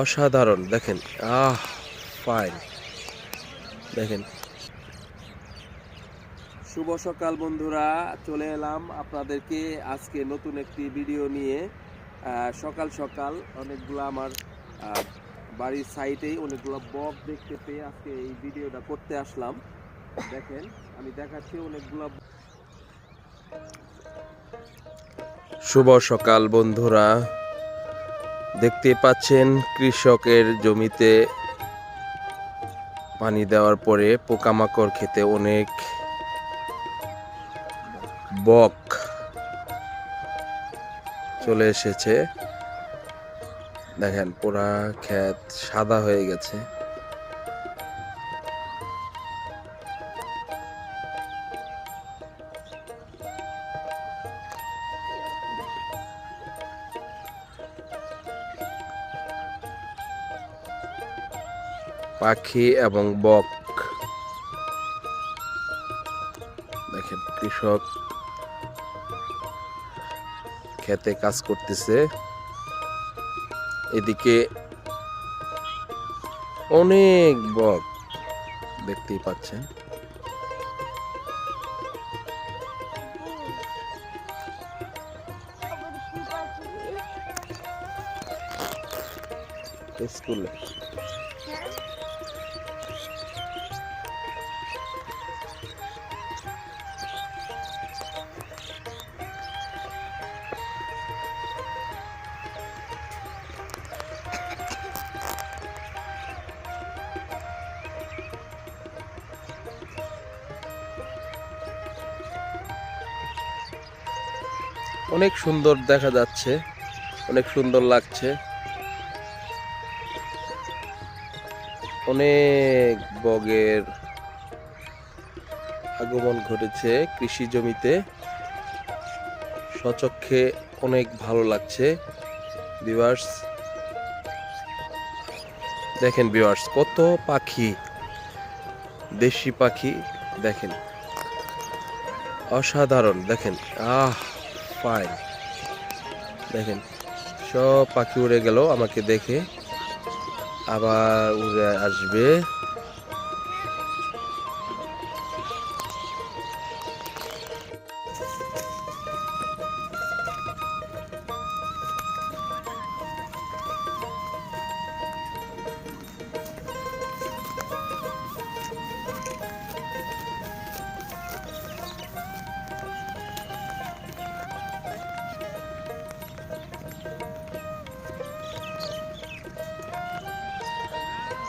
অসাধারণ। দেখেন, আহ ফাইন দেখেন। শুভ সকাল বন্ধুরা, চলে এলাম আপনাদেরকে আজকে নতুন একটি ভিডিও নিয়ে। সকাল সকাল অনেকগুলো আমার বাড়ির সাইডেই অনেকগুলো বক দেখতে পেয়ে আজকে এই ভিডিওটা করতে আসলাম। দেখেন, আমি দেখাচ্ছি অনেকগুলো শুভ সকাল বন্ধুরা। দেখতে পাচ্ছেন কৃষকের জমিতে পানি দেওয়ার পরে পোকামাকড় খেতে অনেক বক চলে এসেছে। দেখেন পুরা ক্ষেত সাদা হয়ে গেছে। পাখি এবং বক। দেখেন কৃষক খেতে কাজ করতেছে। এদিকে অনেক বক দেখতেই পাচ্ছেন। স্কুলে। অনেক সুন্দর দেখা যাচ্ছে, অনেক সুন্দর লাগছে। অনেক বগের আগমন ঘটেছে কৃষি জমিতে। সচক্ষে অনেক ভালো লাগছে বিভার্স দেখেন বিভার্স কত পাখি, দেশি পাখি, দেখেন। অসাধারণ, দেখেন, আহ! ফাইন দেখেন সব পাখি উড়ে গেল আমাকে দেখে। আবার উড়ে আসবে।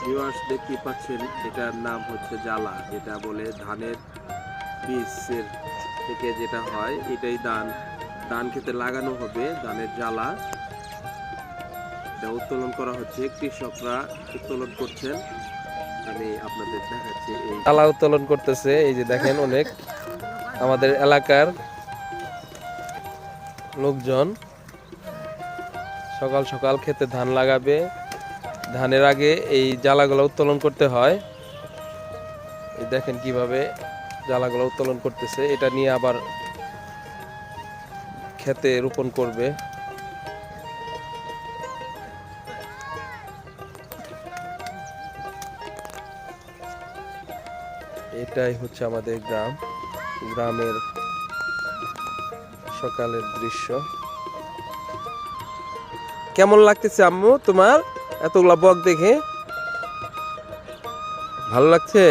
ভিউয়ার্স দেখতে পাচ্ছেন, এটার নাম হচ্ছে জ্বালা। যেটা বলে ধানের বীজের থেকে যেটা হয়, এটাই ধান। ধান খেতে লাগানো হবে, ধানের জ্বালা। এটা উত্তোলন করা হচ্ছে, কৃষকরা উত্তোলন করছেন। আমি আপনাদের দেখাচ্ছি এই জ্বালা উত্তোলন করতেছে, এই যে দেখেন অনেক আমাদের এলাকার লোকজন সকাল সকাল খেতে ধান লাগাবে। ধানের আগে এই জ্বালাগুলো উত্তোলন করতে হয়। এই দেখেন কীভাবে জ্বালাগুলো উত্তোলন করতেছে। এটা নিয়ে আবার খেতে রোপণ করবে। এটাই হচ্ছে আমাদের গ্রাম। গ্রামের সকালের দৃশ্য। কেমন লাগতেছে আম্মু তোমার? এতগুলা বক দেখে? ভালো লাগছে?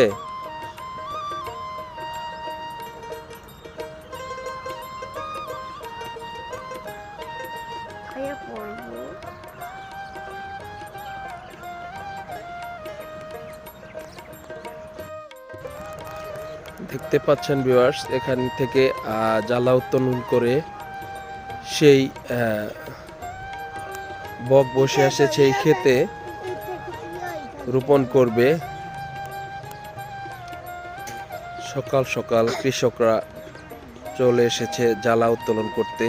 দেখতে পাচ্ছেন ভিউয়ার্স এখান থেকে আহ, জ্বালা উত্তোলন করে সেই আহ, বক বসে আসে সেই ক্ষেতে রোপণ করবে। সকাল সকাল কৃষকরা চলে এসেছে জ্বালা উত্তোলন করতে।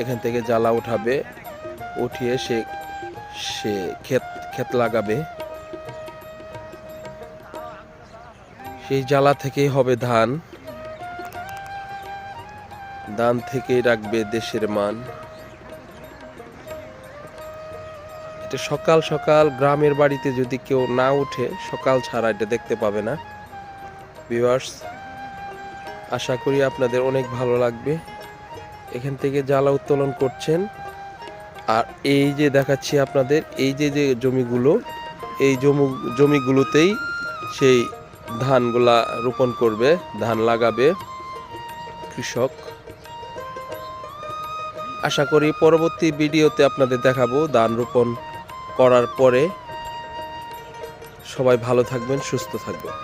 এখান থেকে জ্বালা উঠাবে, উঠিয়ে সে সে ক্ষেত ক্ষেত লাগাবে। সেই জ্বালা থেকেই হবে ধান। ধান থেকেই রাখবে দেশের মান। এটা সকাল সকাল গ্রামের বাড়িতে যদি কেউ না উঠে, সকাল ছাড়া এটা দেখতে পাবে না। ভিউয়ার্স, আশা করি আপনাদের অনেক ভালো লাগবে। এখান থেকে জ্বালা উত্তোলন করছেন। আর এই যে দেখাচ্ছি আপনাদের, এই যে যে জমিগুলো, এই জমি, জমিগুলোতেই সেই ধানগুলা রোপণ করবে, ধান লাগাবে কৃষক। আশা করি পরবর্তী ভিডিওতে আপনাদের দেখাবো ধান রোপণ করার পরে সবাই ভালো থাকবেন সুস্থ থাকবেন।